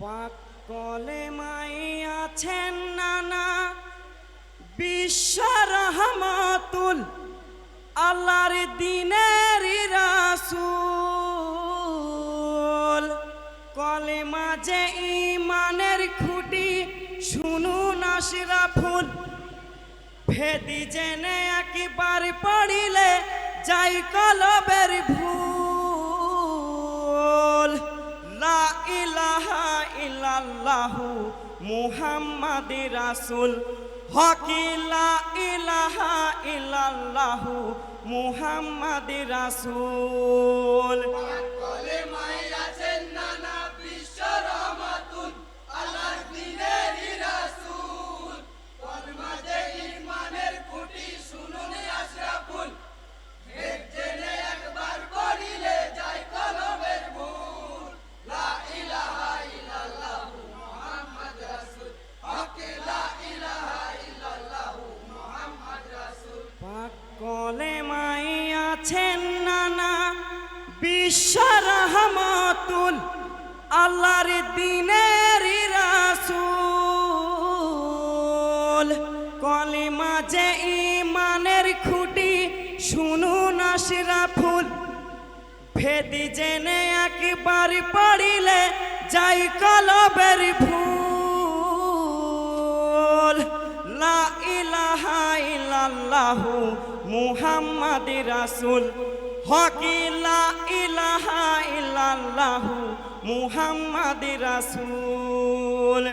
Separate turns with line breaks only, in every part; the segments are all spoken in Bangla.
পাক কলে মাই আছেন নানা। বিশ্ব রহমতুল আল্লাহর দিনের রাসূল। কলে মাঝে ইমানের খুঁটি শুনুন আশরাফুল ভেদি জেনে একবার পড়িলে যাই কলবের ভুল। লা ইলাহা ইল্লাল্লাহু মুহাম্মাদ রাসুল। হকিলা ইলাহা ইল্লাল্লাহু মুহাম্মাদ রাসূল। কলে মাই আছেন নানা। বিশ্ব রহমতুল আল্লাহর দিনের রাসূল। কলে মাঝে ইমানের খুঁটি, শুনুন আশরাফুল। ভেদি জেনে একবার পড়িলে যাই কলবের ভুল লা ইলাহা ইল্লাল্লাহু মুহাম্মাদ রাসুল। হকিলা ইলাহা ইল্লাল্লাহু মুহাম্মাদ রাসূল।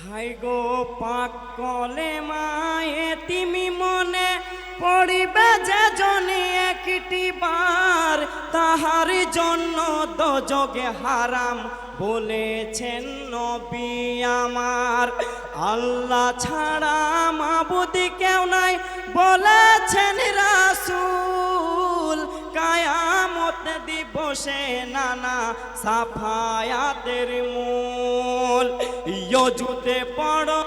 হাই গো পাক কলে মায়ে, তিমি মনে পড়িবে যে জনে একটি বার। তাহার জন্য দোজগে হারাম বলেছেন নবী আমার। আল্লাহ ছাড়া মাবুদি কেউ নাই বলেছেন রাসূল। দিবসে নানা সাফায়াতের মূল। ইয়জুতে পড়ো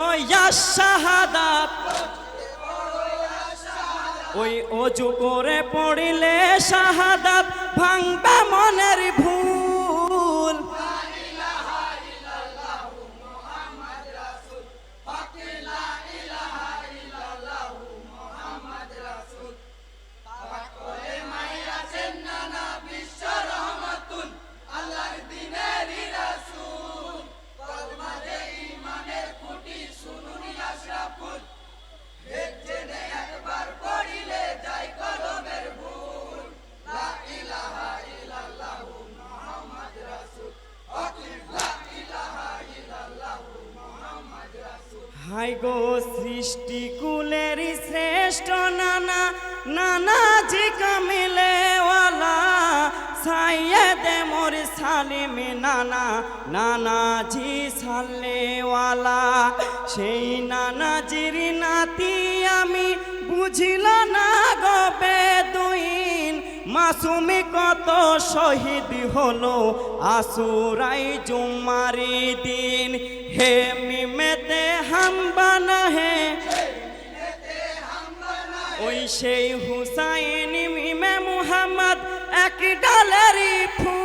শাহাদাত। ওই অজু করে পড়িলে শাহাদাত ভাঙবে মনের ভুল। গো সৃষ্টি কুলের শ্রেষ্ঠ নানা। নানা নানাজি কামিলেওয়ালা সাইয়েদে মোর সালিম নানা। নানাজি সাল্লেওয়ালা সেই নানা নানাজির নাতি আমি বুঝিল না গো বেদুইন। মাসুমি কত শহীদ হলো, আসুরাই জুমারি দিন। হে মিমেতে হামবানা হে। ওই সেই হুসাইন মিমে মুহাম্মদ, এক ডালেরই ফুল।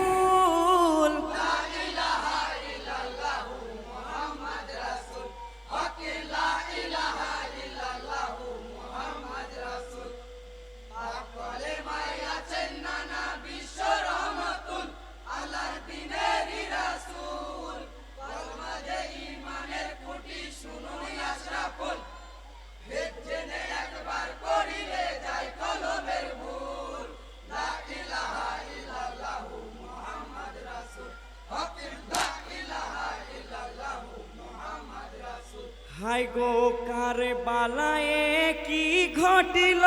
হাই গো, কার বালায়ে কি ঘটিল?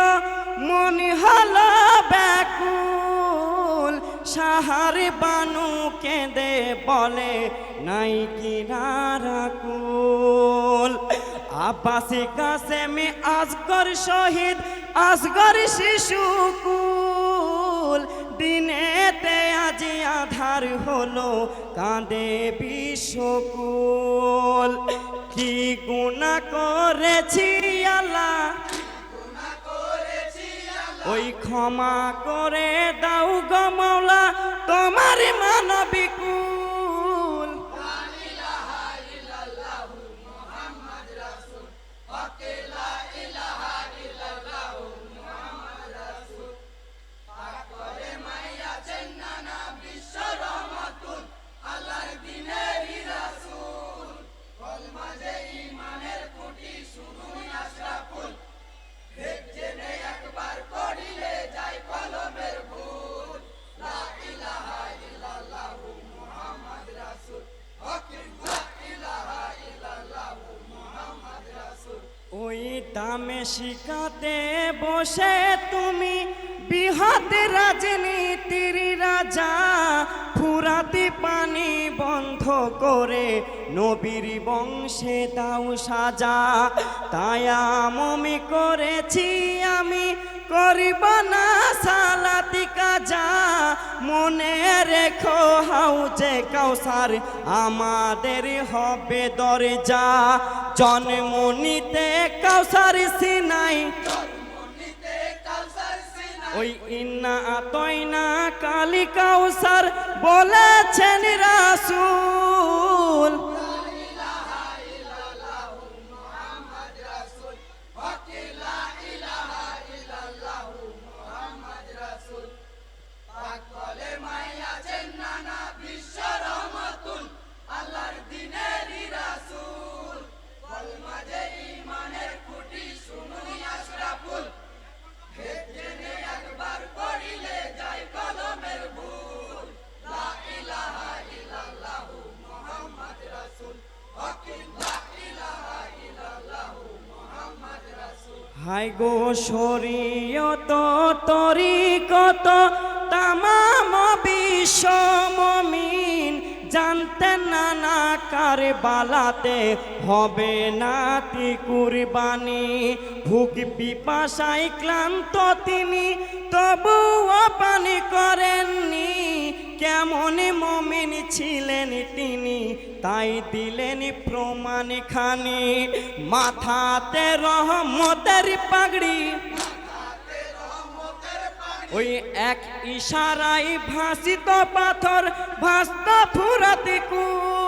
মনে হলো ব্যাকুল। সাহার বানু কেঁদে বলে, নাই কি রাকুল আব্বাসি কাসেমি আজগর শহীদ, আজগর শিশু কুল। দিনেতে আজি আধার হলো, কাঁদে বিশ্বকুল। কি গুণা করেছি আল্লাহ? ওই ক্ষমা করে দাও গমলা তোমার মানবিকুল দামে শিকাতে বসে তুমি বিহাতে রাজনীতির রাজা। ফুরাতি পানি বন্ধ করে নবীর বংশে দাও সাজা। তাই আমি করেছি, আমি করিব না সালাতি কাজা। মনে রেখো হাউজে কাউসার, আমাদের হবে দরজা। জন্মনিতে কাউসার সিনাই। ওই ইন্না তৈনা কালী কাউসার বলেছেন রাসূল। হাই গো শরীয়ত, তরিকত, তামাম বিশ্ব মমিন। জানতেন না না কার বালাতে হবে নাতি কুরবানি। ভুক পিপাসায় ক্লান্ত তিনি, তবুও পানি করেননি। কেমন মমিন ছিলেন তিনি? তাই দিলেন প্রমাণ খানি মাথাতে রহমতের পাগড়ি। ওই এক ইশারাই ভাসিত পাথর ভাসত ফুরাতে কুল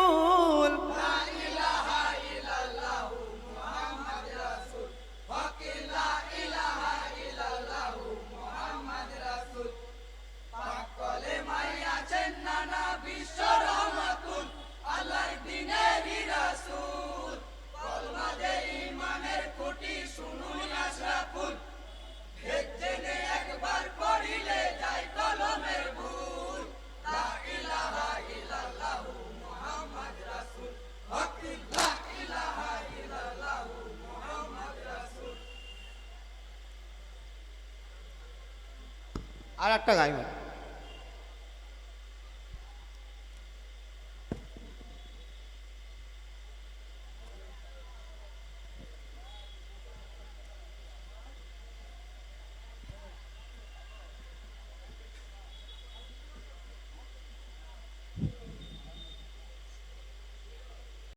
আর একটা গাইব।